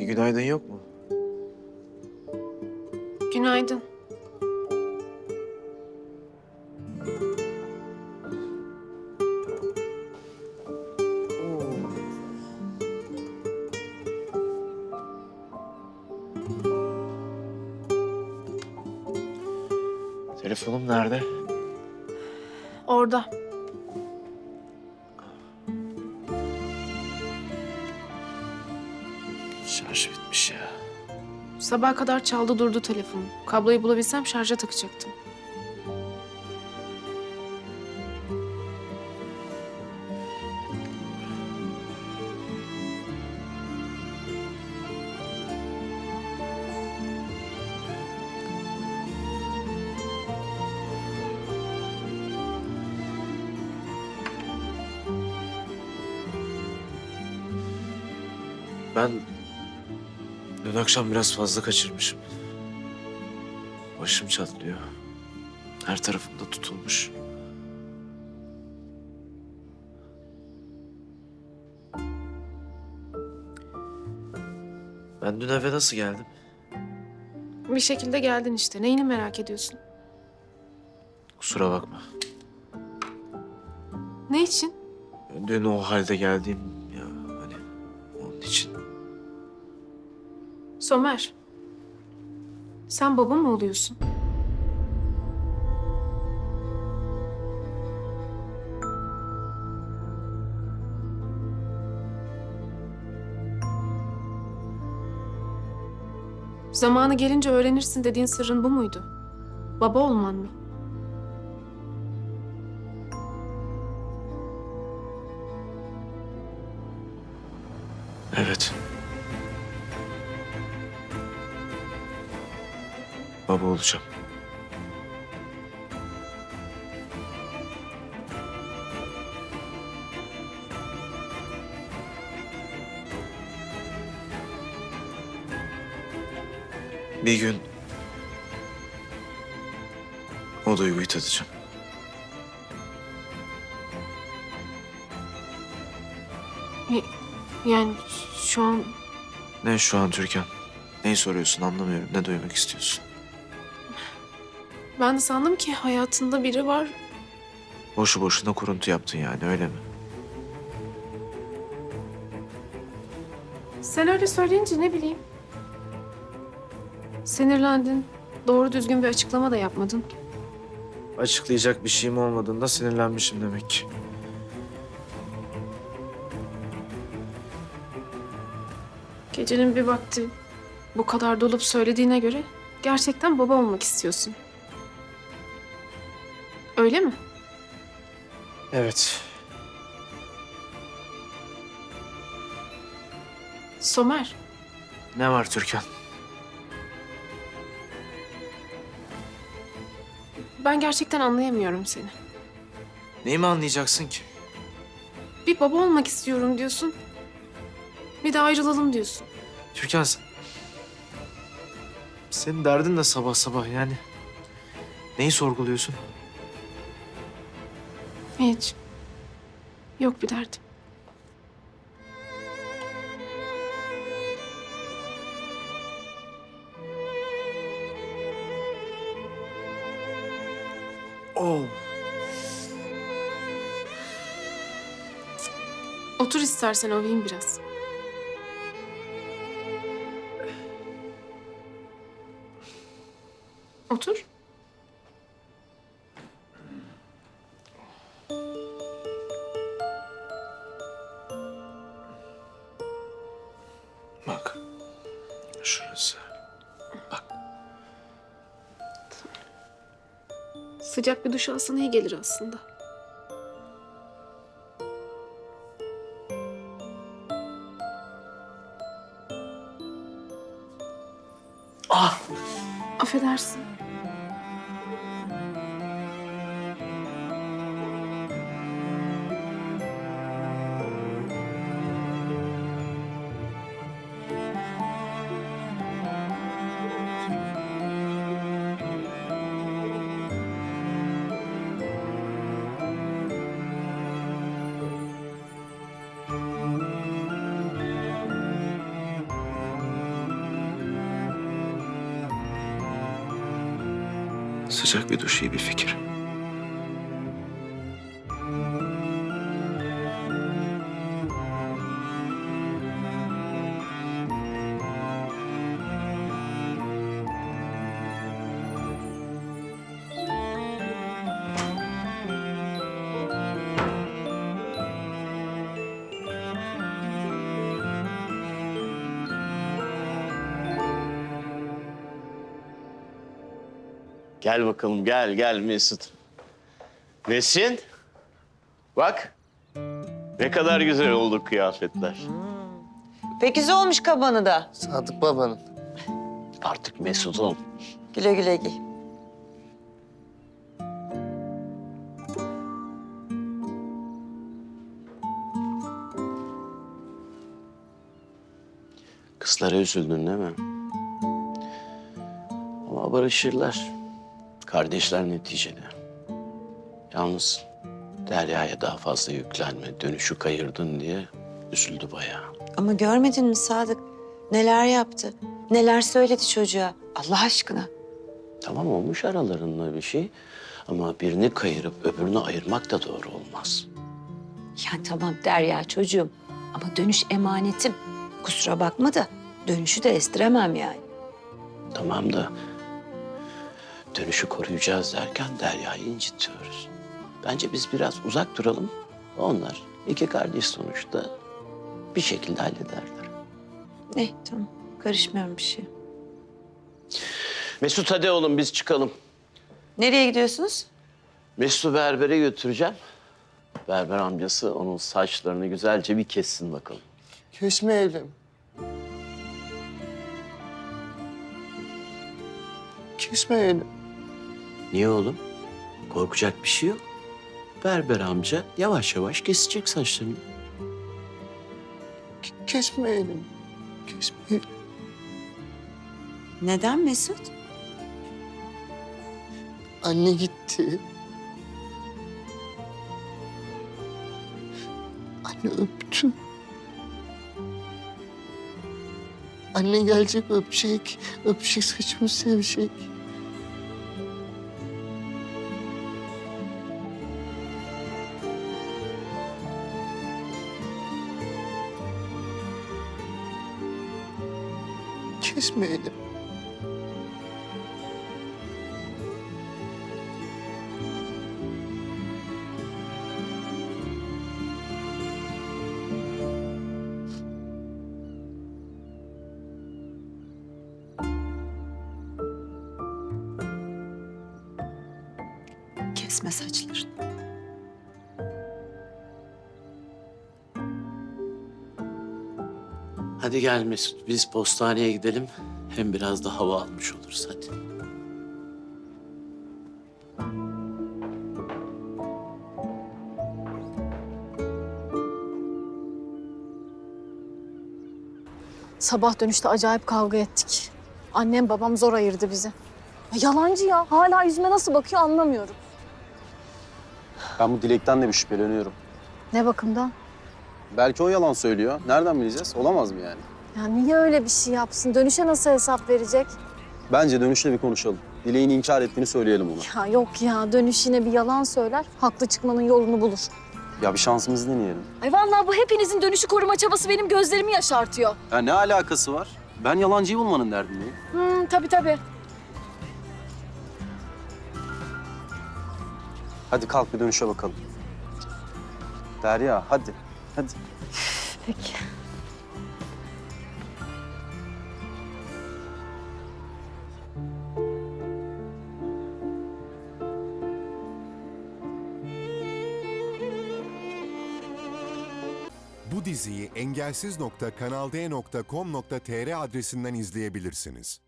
Bir günaydın yok mu? Günaydın. Telefonum nerede? Orada. Sabaha kadar çaldı durdu telefon. Kabloyu bulabilsem şarja takacaktım. Ben dün akşam biraz fazla kaçırmışım. Başım çatlıyor. Her tarafımda tutulmuş. Ben dün eve nasıl geldim? Bir şekilde geldin işte. Neyini merak ediyorsun? Kusura bakma. Ne için? Dün o halde geldiğim Somer. Sen baba mı oluyorsun? Zamanı gelince öğrenirsin dediğin sırrın bu muydu? Baba olman mı? Evet. Baba olacağım. Bir gün o duyguyu tadacağım. Yani şu an Ne şu an Türkan? Neyi soruyorsun anlamıyorum. Ne duymak istiyorsun? Ben de sandım ki hayatında biri var. Boşu boşuna kuruntu yaptın yani öyle mi? Sen öyle söyleyince ne bileyim. Sinirlendin. Doğru düzgün bir açıklama da yapmadın. Açıklayacak bir şeyim olmadığında sinirlenmişim demek ki. Gecenin bir vakti bu kadar dolup söylediğine göre gerçekten baba olmak istiyorsun. Öyle mi? Evet. Somer, Ne var Türkan? ben gerçekten anlayamıyorum seni. Neyi mi anlayacaksın ki? Bir baba olmak istiyorum diyorsun. Bir de ayrılalım diyorsun. Türkan sen... Senin derdin de sabah sabah yani. Neyi sorguluyorsun? Hiç. Yok bir derdim. Oh. Otur istersen ovayım biraz. Otur. Bak. Şurası. Sıcak bir duş alsan iyi gelir aslında. Ah! Affedersin. Sıcak bir duş iyi bir fikir. Gel bakalım gel gel Mesut. Nesin? Bak. Ne kadar güzel oldu kıyafetler. Pek güzel olmuş kabanı da. Sadık babanın. Artık Mesut'um. Güle güle giy. Kızlara üzüldün değil mi? Ama barışırlar. Kardeşler neticede. Yalnız Derya'ya daha fazla yüklenme. Dönüşü kayırdın diye üzüldü bayağı. Ama görmedin mi Sadık? Neler yaptı? Neler söyledi çocuğa? Allah aşkına. Tamam olmuş aralarında bir şey. Ama birini kayırıp öbürünü ayırmak da doğru olmaz. Yani tamam Derya çocuğum. Ama dönüş emanetim. Kusura bakma da dönüşü de estiremem yani. Tamam da dönüşü koruyacağız derken Derya'yı incitiyoruz. Bence biz biraz uzak duralım. Onlar iki kardeş sonuçta bir şekilde hallederler. Ne tamam karışmıyorum bir şey. Mesut hadi oğlum biz çıkalım. Nereye gidiyorsunuz? Mesut'u berbere götüreceğim. Berber amcası onun saçlarını güzelce bir kessin bakalım. Kesmeyelim. Kesmeyelim. Niye oğlum? Korkacak bir şey yok. Berber amca yavaş yavaş kesecek saçlarını. K- kesmeyelim. Kesmeyelim. Neden Mesut? Anne gitti. Anne öptü. Anne gelecek öpecek. Öpecek saçımı sevecek. Kesmeyelim. Kesme saçlarını. Hadi gel Mesut biz postaneye gidelim. Hem biraz da hava almış oluruz hadi. Sabah dönüşte acayip kavga ettik. Annem babam zor ayırdı bizi. Ya yalancı ya. Hala yüzüme nasıl bakıyor anlamıyorum. Ben bu Dilek'ten de bir şüpheleniyorum. Ne bakımdan? Belki o yalan söylüyor. Nereden bileceğiz? Olamaz mı yani? Ya niye öyle bir şey yapsın? Dönüşe nasıl hesap verecek? Bence dönüşle bir konuşalım. Dilek'in inkar ettiğini söyleyelim ona. Ya yok ya. Dönüş yine bir yalan söyler. Haklı çıkmanın yolunu bulur. Ya bir şansımızı deneyelim. Ay vallahi bu hepinizin dönüşü koruma çabası benim gözlerimi yaşartıyor. Ya ne alakası var? Ben yalancıyı bulmanın derdindeyim. Hmm, tabii tabii. Hadi kalk bir dönüşe bakalım. Derya hadi. Hadi. Peki. Bu diziyi engelsiz.kanalde.com.tr adresinden izleyebilirsiniz.